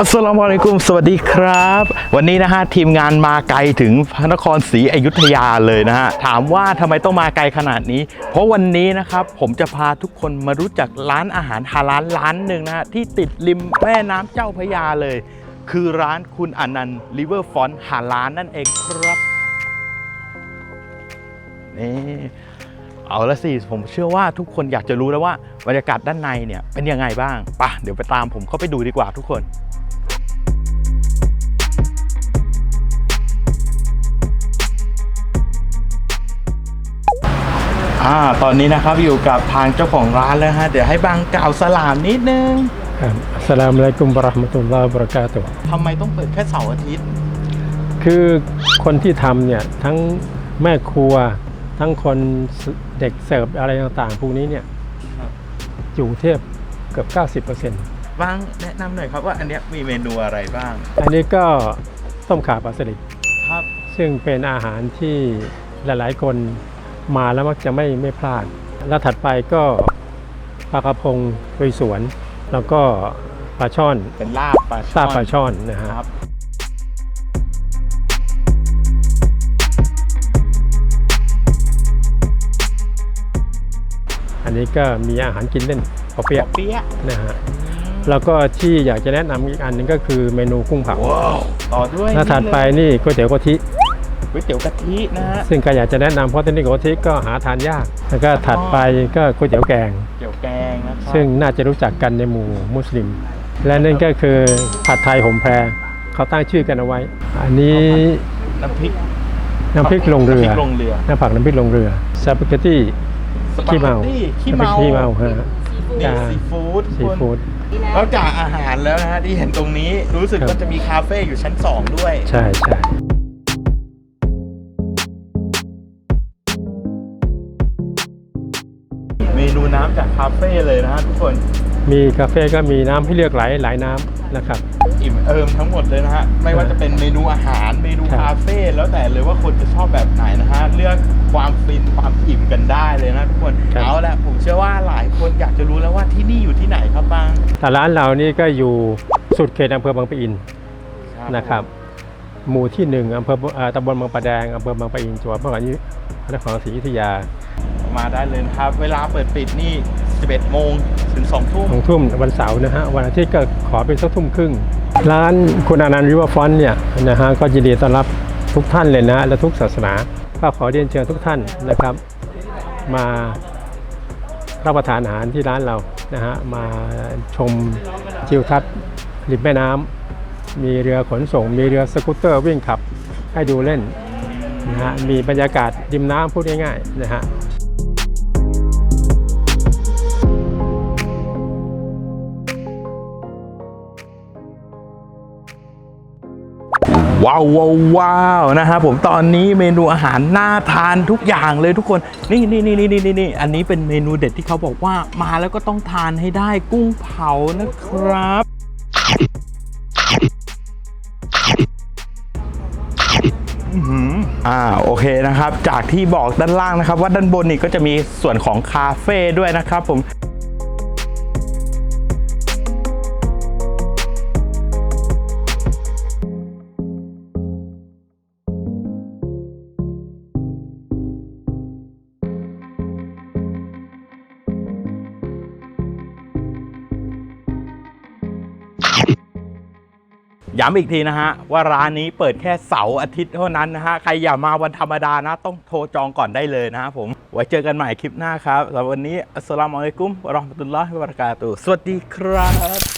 อัสลามุอะลัยกุมสวัสดีครับ วันนี้นะฮะทีมงานมาไกลถึงพระนครศรีอยุธยาเลยนะฮะถามว่าทำไมต้องมาไกลขนาดนี้ เพราะวันนี้นะครับผมจะพาทุกคนมารู้จักร้านอาหารฮาลาลร้านหนึ่งนะฮะที่ติดริมแม่น้ำเจ้าพระยาเลย คือร้านคุณอนันต์ริเวอร์ฟอนฮาลาลนั่นเองครับนี่ เอาละสิผมเชื่อว่าทุกคนอยากจะรู้แล้วว่าบรรยากาศด้านในเนี่ยเป็นยังไงบ้างไปะเดี๋ยวไปตามผมเข้าไปดูดีกว่าทุกคนอ่าตอนนี้นะครับอยู่กับทางเจ้าของร้านแล้วฮะเดี๋ยวให้บางกล่าวสลามนิดนึงครับอัสสลามุอะลัยกุมบะเราะห์มะตุลลอฮ์วะบะเราะกาตุฮ์ทำไมต้องเปิดแค่เสาร์อาทิตย์ คือคนที่ทำเนี่ยทั้งแม่ครัว ทั้งคนเด็กเสิร์ฟอะไรต่างๆ พวกนี้เนี่ยครับอยู่เทพเกือบ 90%บางแนะนำหน่อยครับว่าอันเนี้ยมีเมนูอะไรบ้าง อันนี้ก็ต้มข่าปลาสลิดครับ ซึ่งเป็นอาหารที่หลายๆ คนมาแล้วมักจะไม่ไม่พลาด แล้วถัดไปก็ปลากระพงลุยสวน แล้วก็ปลาช่อนเป็นลาบปลาซาปลาช่อนนะฮะ นนี้ก็มีอาหารกินเล่นปอเปี๊ยะเปี๊ยะนะฮะแล้วก็ที่อยากจะแนะนำอีกอันหนึงก็คือเมนูกุ้งเผาว้าวต่อด้วยถ้าถัดไปนี่ก๋วยเตี๋ยวกะทิ ก๋วยเตี๋ยวกะทินะฮะซึ่งก็อยากจะแนะนำเพราะที่นี่กะทิก็หาทานยาก แล้วก็ถัดไปก็ก๋วยเตี๋ยวแกงเตี๋ยวแกงนะครับซึ่งน่าจะรู้จักกันในหมู่มุสลิม และนั่นก็คือผัดไทยหมแพรเขาตั้งชื่อกันเอาไว้ อันนี้น้ำพริกน้ำพริกลงเรือน้ำพริกลงเรือน้ำผักน้ำพริกลงเรือสปาเกตตี้ สปาขี้เมาเกตตี้ขี้น้ำพริกเมาขี้เมาฮะนี่จ้าซีฟู้ดซีฟู้ด นอกจากอาหารแล้วนะฮะที่เห็นตรงนี้รู้สึกครับ ว่าจะมีคาเฟ่อยู่ชั้น 2 ด้วย ใช่ใช่เมนูน้ำจากคาเฟ่เลยนะฮะทุกคน มีกาแฟก็มีน้ำให้เลือกหลายหลายน้ำนะครับ อิ่มเอิมทั้งหมดเลยนะฮะ ไม่ว่าจะเป็นเมนูอาหารเมนูคาเฟ่แล้วแต่เลยว่าคนจะชอบแบบไหนนะฮะ เลือกความฟินความอิ่มกันได้เลยนะทุกคนเอาละผมเชื่อว่าหลายคนอยากจะรู้แล้วว่าที่นี่อยู่ที่ไหนครับบางแต่ร้านเรานี่ก็อยู่สุดเขตอำเภอบางปะอินนะครับ หมู่ที่หนึ่งอำเภอเอ่อตำบลบางปะแดงอำเภอบางปะอินจังหวัดพระนครศรีพระนครศรีอยุธยามาได้เลยนะครับ เวลาเปิดปิดนี่ 11 โมงถึง 2 ทุ่มสองทุ่มวันเสาร์นะฮะวันอาทิตย์ก็ขอเป็นสักทุ่มครึ่ง ร้านคุณอนันต์ริเวอร์ฟอนเนี่ยนะฮะก็ยินดีต้อนรับทุกท่านเลยนะและทุกศาสนาก็ขอเรียนเชิญทุกท่านนะครับ มารับประทานอาหารที่ร้านเรานะฮะมาชมทิวทัศน์ริมแม่น้ำมีเรือขนส่ง มีเรือสกูตเตอร์วิ่งขับให้ดูเล่นนะฮะมีบรรยากาศริมน้ำพูดง่ายๆนะฮะ ว้าวว้าวว้าวนะครับผมตอนนี้เมนูอาหารน่าทานทุกอย่างเลยทุกคนนี่นี่นี่นี่นี่นี่อันนี้เป็นเมนูเด็ดที่เขาบอกว่ามาแล้วก็ต้องทานให้ได้กุ้งเผานะครับอื้อหืออ่าโอเคนะครับ จากที่บอกด้านล่างนะครับ ว่าด้านบนนี่ก็จะมีส่วนของคาเฟ่ด้วยนะครับผม ย้ำอีกทีนะฮะว่าร้านนี้เปิดแค่เสาร์อาทิตย์เท่านั้นนะฮะ ใครอย่ามาวันธรรมดานะ ต้องโทรจองก่อนได้เลยนะฮะผม ไว้เจอกันใหม่คลิปหน้าครับสำหรับวันนี้อัสสลามุอะลัยกุมวะเราะห์มะตุลลอฮิวะบะเราะกาตุสวัสดีครับ